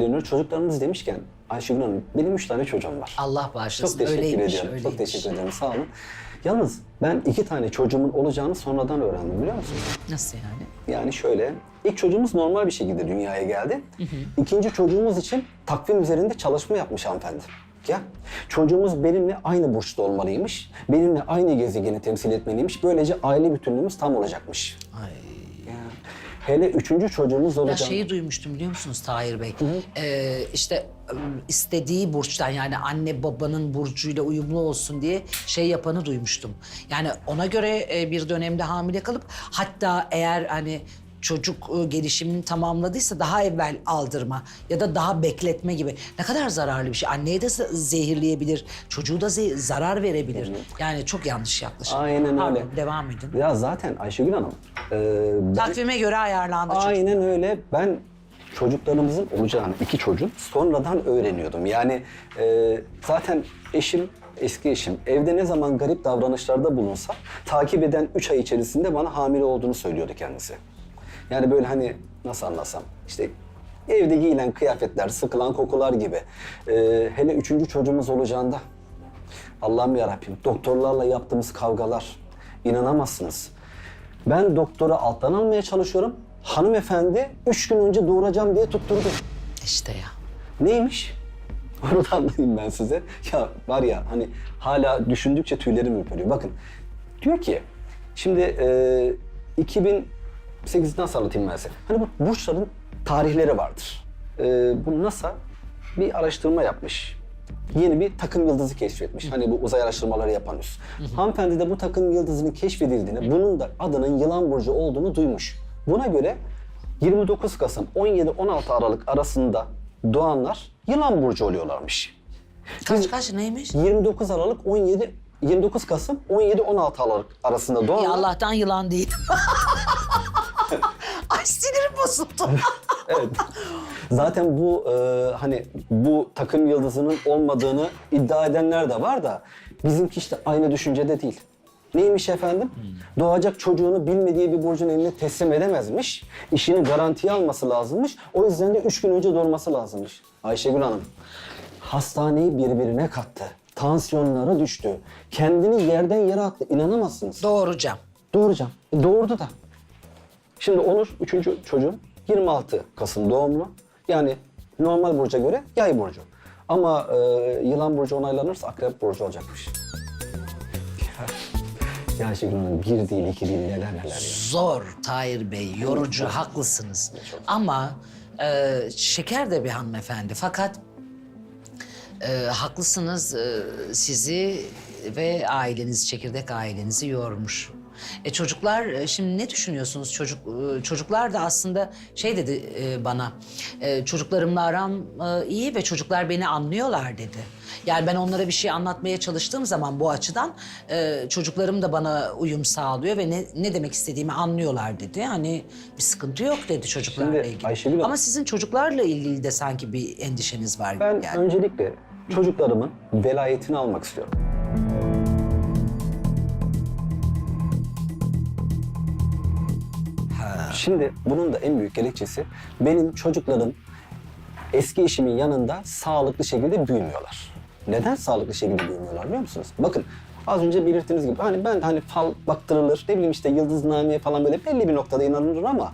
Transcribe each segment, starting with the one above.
Elinur çocuklarınız demişken Ayşegül Hanım benim üç tane çocuğum var. Allah bağışlasın. Çok teşekkür öyleymiş, ediyorum. öyleymiş. Çok teşekkür ederim. Sağ olun. Yalnız ben iki tane çocuğumun olacağını sonradan öğrendim biliyor musunuz? Nasıl yani? Yani şöyle, ilk çocuğumuz normal bir şekilde dünyaya geldi. İkinci çocuğumuz için takvim üzerinde çalışma yapmış hanımefendi. Ya çocuğumuz benimle aynı burçta olmalıymış. Benimle aynı gezegeni temsil etmeliymiş. Böylece aile bütünlüğümüz tam olacakmış. Ay. Ya. Hele üçüncü çocuğumuz Ya olacak. şeyi duymuştum biliyor musunuz Tahir Bey? Ee, işte ım, istediği burçtan yani anne babanın burcuyla uyumlu olsun diye şey yapanı duymuştum. Yani ona göre e, bir dönemde hamile kalıp hatta eğer hani çocuk e, gelişimini tamamladıysa daha evvel aldırma ya da daha bekletme gibi. Ne kadar zararlı bir şey. Anneye de ze- zehirleyebilir, çocuğu da ze- zarar verebilir. Yani çok yanlış yaklaşım. Aynen Pardon, öyle. devam edin. Ya zaten Ayşegül Hanım, e, ben- Takvime göre ayarlandı çocuk. Aynen öyle. Ben çocuklarımızın olacağını, iki çocuğun sonradan öğreniyordum. Yani e, zaten eşim, eski eşim evde ne zaman garip davranışlarda bulunsa takip eden üç ay içerisinde bana hamile olduğunu söylüyordu kendisi. Yani böyle hani nasıl anlasam işte evde giyilen kıyafetler, sıkılan kokular gibi. E, hele üçüncü çocuğumuz olacağında Allah'ım yarabbim doktorlarla yaptığımız kavgalar inanamazsınız. Ben doktora alttan almaya çalışıyorum. Hanımefendi üç gün önce doğuracağım diye tutturdu. İşte ya. Neymiş? Onu da anlatayım ben size. Ya var ya hani hala düşündükçe tüylerim ürperiyor. Bakın diyor ki şimdi e, 2008 nasıl anlatayım ben size? Hani bu burçların tarihleri vardır. E, bu NASA bir araştırma yapmış. Yeni bir takım yıldızı keşfetmiş. Hani bu uzay araştırmaları yapan üs. Hanımefendi de bu takım yıldızının keşfedildiğini, bunun da adının yılan burcu olduğunu duymuş. Buna göre 29 Kasım 17-16 Aralık arasında doğanlar yılan burcu oluyorlarmış. Kaç kaç neymiş? 29 Aralık 17 29 Kasım 17-16 Aralık arasında doğanlar Ya Allah'tan yılan değil. Sinirim bozuldu. Evet. Zaten bu e, hani bu takım yıldızının olmadığını iddia edenler de var da bizimki işte aynı düşüncede değil. Neymiş efendim? Doğacak çocuğunu bilmediği bir burcun eline teslim edemezmiş. İşini garantiye alması lazımmış. O yüzden de üç gün önce doğurması lazımmış. Ayşegül Hanım, hastaneyi birbirine kattı. Tansiyonları düştü. Kendini yerden yere attı. İnanamazsınız. Doğuracağım. Doğuracağım. E, doğurdu da. Şimdi Onur üçüncü çocuğum 26 Kasım doğumlu. Yani normal burca göre yay burcu. Ama e, yılan burcu onaylanırsa akrep burcu olacakmış. Ya, Hanım bir değil iki değil neler neler ya. Zor Tahir Bey, yorucu, haklısınız. Ama e, şeker de bir hanımefendi. Fakat e, haklısınız e, sizi ve aileniz, çekirdek ailenizi yormuş. E çocuklar, e, şimdi ne düşünüyorsunuz? Çocuk e, Çocuklar da aslında şey dedi e, bana, e, çocuklarımla aram e, iyi ve çocuklar beni anlıyorlar dedi. Yani ben onlara bir şey anlatmaya çalıştığım zaman bu açıdan e, çocuklarım da bana uyum sağlıyor ve ne, ne demek istediğimi anlıyorlar dedi. Hani bir sıkıntı yok dedi çocuklarla Şimdi ilgili. Ayşegül Hanım- Ama sizin çocuklarla ilgili de sanki bir endişeniz var Ben gibi yani. öncelikle çocuklarımın velayetini almak istiyorum. Şimdi bunun da en büyük gerekçesi benim çocuklarım eski eşimin yanında sağlıklı şekilde büyümüyorlar. Neden sağlıklı şekilde büyümüyorlar biliyor musunuz? Bakın az önce belirttiğiniz gibi hani ben de hani fal baktırılır ne bileyim işte yıldıznameye falan böyle belli bir noktada inanılır ama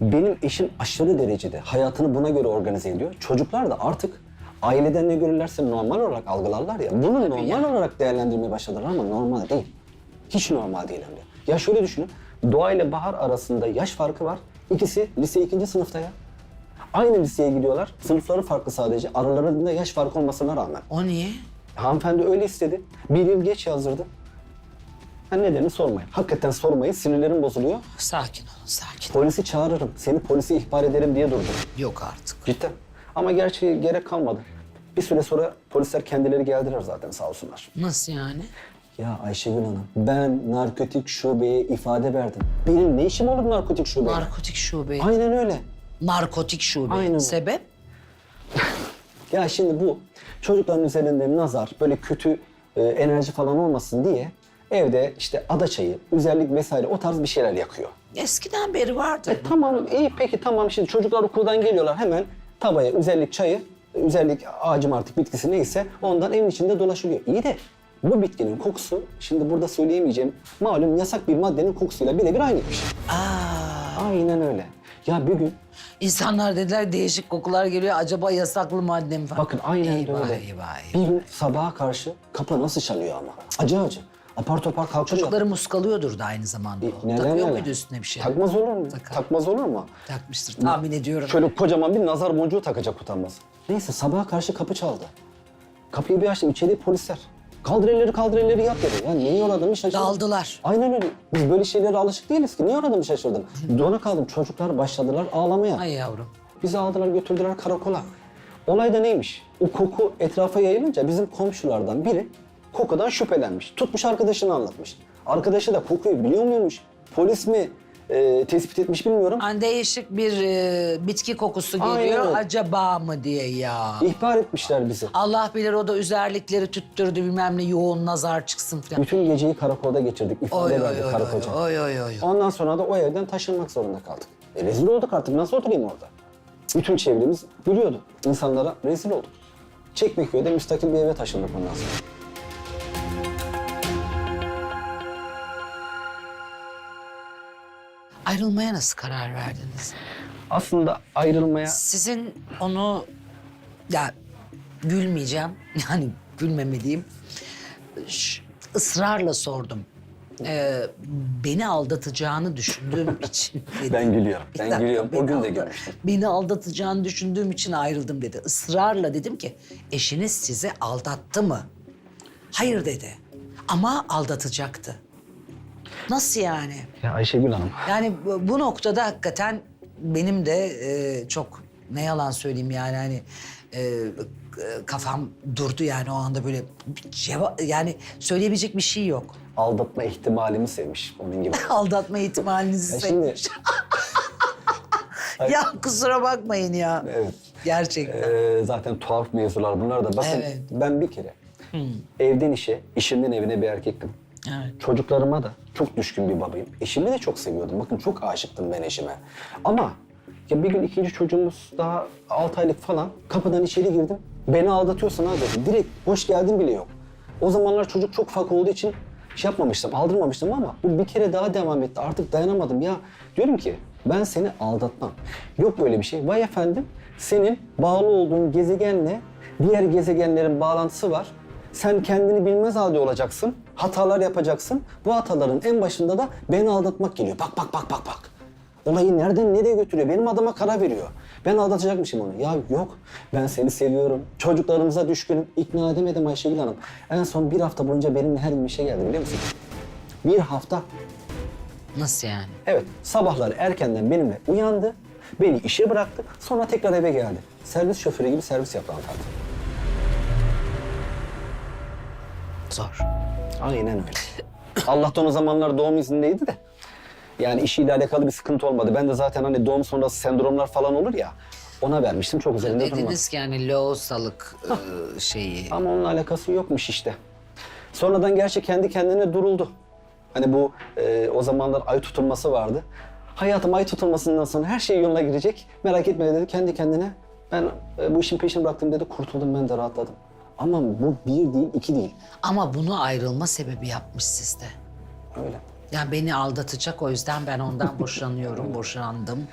benim eşim aşırı derecede hayatını buna göre organize ediyor. Çocuklar da artık aileden ne görürlerse normal olarak algılarlar ya. Bunu normal olarak değerlendirmeye başladılar ama normal değil. Hiç normal değil hem de. Ya şöyle düşünün. Doğa ile Bahar arasında yaş farkı var. İkisi lise ikinci sınıfta ya. Aynı liseye gidiyorlar. Sınıfları farklı sadece. Aralarında yaş farkı olmasına rağmen. O niye? Hanımefendi öyle istedi. Bir yıl geç yazdırdı. Ha nedenini sormayın. Hakikaten sormayın. Sinirlerim bozuluyor. Sakin olun, sakin. Polisi çağırırım. Seni polise ihbar ederim diye durdum. Yok artık. Cidden. Ama gerçi gerek kalmadı. Bir süre sonra polisler kendileri geldiler zaten sağ olsunlar. Nasıl yani? Ya Ayşegül Hanım, ben narkotik şubeye ifade verdim. Benim ne işim olur narkotik şubeye? Narkotik şube. Aynen öyle. Narkotik şube. Aynen. Sebep? Ya şimdi bu çocukların üzerinde nazar, böyle kötü e, enerji falan olmasın diye evde işte ada çayı, özellik vesaire o tarz bir şeyler yakıyor. Eskiden beri vardır. E tamam, iyi peki tamam şimdi çocuklar okuldan geliyorlar hemen tavaya özellik çayı, özellik ağacım artık bitkisi neyse ondan evin içinde dolaşılıyor. İyi de bu bitkinin kokusu şimdi burada söyleyemeyeceğim malum yasak bir maddenin kokusuyla birebir aynıymış. Aa, Aynen öyle. Ya bir gün insanlar dediler değişik kokular geliyor. Acaba yasaklı madde mi falan? bakın aynen eyvah, öyle. Eyvah, eyvah. Bir gün sabaha karşı kapı nasıl çalıyor ama. Acı acı. Apar topar kalkıyor. Çocukları muskalıyordur da aynı zamanda o. Neler Takıyor neler. muydu üstüne bir şey? Takmaz olur mu? Takar. Takmaz olur mu? Takmıştır tahmin ediyorum. Şöyle kocaman bir nazar boncuğu takacak utanmaz. Neyse sabaha karşı kapı çaldı. Kapıyı bir açtım içeri polisler. Kaldır elleri kaldır elleri yap dedi. Ya niye yoradığımı şaşırdım. Daldılar. Aynen öyle. Biz böyle şeylere alışık değiliz ki. Niye yoradığımı şaşırdım. Dona kaldım. Çocuklar başladılar ağlamaya. Ay yavrum. Bizi aldılar götürdüler karakola. Olay da neymiş? O koku etrafa yayılınca bizim komşulardan biri kokudan şüphelenmiş. Tutmuş arkadaşını anlatmış. Arkadaşı da kokuyu biliyor muymuş? Polis mi e, tespit etmiş bilmiyorum. Hani değişik bir e, bitki kokusu Aynen geliyor. öyle. Acaba mı diye ya. İhbar etmişler bizi. Allah bilir o da üzerlikleri tüttürdü bilmem ne yoğun nazar çıksın falan. Bütün geceyi karakolda geçirdik. Oy İfade oy verdik oy karakolca. oy oy oy. oy. Ondan sonra da o evden taşınmak zorunda kaldık. E, rezil olduk artık. Nasıl oturayım orada? Bütün çevremiz biliyordu. İnsanlara rezil olduk. Çekmeköy'de müstakil bir eve taşındık ondan sonra. Ayrılmaya nasıl karar verdiniz? Aslında ayrılmaya Sizin onu ya gülmeyeceğim yani gülmemeliyim. Ş- ısrarla sordum. Ee, beni aldatacağını düşündüğüm için dedi. Ben gülüyorum. Ben Bir dakika, gülüyorum. O gün de gülmüştüm. Beni aldatacağını düşündüğüm için ayrıldım dedi. Israrla dedim ki eşiniz sizi aldattı mı? Hayır dedi. Ama aldatacaktı. Nasıl yani? Ya Ayşegül Hanım. Yani bu- bu noktada hakikaten benim de e, çok ne yalan söyleyeyim yani hani e, e, kafam durdu yani o anda böyle cevap yani söyleyebilecek bir şey yok. Aldatma ihtimalimi sevmiş onun gibi. Aldatma ihtimalinizi Ya şimdi sevmiş. ya kusura bakmayın ya. evet. Gerçekten. Ee, zaten tuhaf mevzular bunlar da. Bakın Evet. ben bir kere evden işe, işimden evine bir erkektim. Evet. Çocuklarıma da çok düşkün bir babayım. Eşimi de çok seviyordum. Bakın çok aşıktım ben eşime. Ama ya bir gün ikinci çocuğumuz daha 6 aylık falan kapıdan içeri girdim. Beni aldatıyorsun ha dedi. Direkt hoş geldin bile yok. O zamanlar çocuk çok ufak olduğu için şey yapmamıştım, aldırmamıştım ama bu bir kere daha devam etti. Artık dayanamadım ya. Diyorum ki ben seni aldatmam. Yok böyle bir şey. Vay efendim senin bağlı olduğun gezegenle diğer gezegenlerin bağlantısı var. Sen kendini bilmez halde olacaksın. Hatalar yapacaksın. Bu hataların en başında da beni aldatmak geliyor. Bak bak bak bak bak. Olayı nereden nereye götürüyor? Benim adıma karar veriyor. Ben aldatacakmışım onu. Ya yok. Ben seni seviyorum. Çocuklarımıza düşkünüm. İkna edemedim Ayşegül Hanım. En son bir hafta boyunca benimle her gün işe geldi biliyor musun? Bir hafta. Nasıl yani? Evet. Sabahları erkenden benimle uyandı. Beni işe bıraktı. Sonra tekrar eve geldi. Servis şoförü gibi servis yapan hanımefendi. Zor. Aynen öyle. Allah'tan o zamanlar doğum iznindeydi de. Yani işiyle alakalı bir sıkıntı olmadı. Ben de zaten hani doğum sonrası sendromlar falan olur ya. Ona vermiştim çok üzerinde durmadım. Dediniz ki yani loğusalık e, şeyi. Ama onunla alakası yokmuş işte. Sonradan gerçi kendi kendine duruldu. Hani bu e, o zamanlar ay tutulması vardı. Hayatım ay tutulmasından sonra her şey yoluna girecek. Merak etme dedi kendi kendine. Ben e, bu işin peşini bıraktım dedi. Kurtuldum ben de rahatladım. Ama bu bir değil, iki değil. Ama bunu ayrılma sebebi yapmış sizde. Öyle. Yani beni aldatacak o yüzden ben ondan boşanıyorum, boşandım.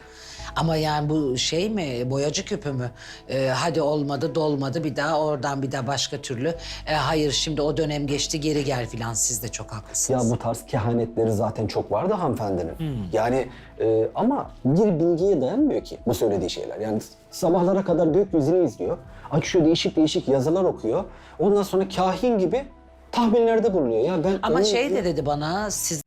Ama yani bu şey mi, boyacı küpü mü? Ee, hadi olmadı, dolmadı bir daha oradan bir daha başka türlü. Ee, hayır şimdi o dönem geçti geri gel filan siz de çok Ya haklısınız. bu tarz kehanetleri zaten çok vardı hanımefendinin. Yani e, ama bir bilgiye dayanmıyor ki bu söylediği şeyler. Yani sabahlara kadar gökyüzünü izliyor. Açıyor değişik değişik yazılar okuyor. Ondan sonra kahin gibi tahminlerde bulunuyor. Ya ben Ama onun- şey de dedi bana siz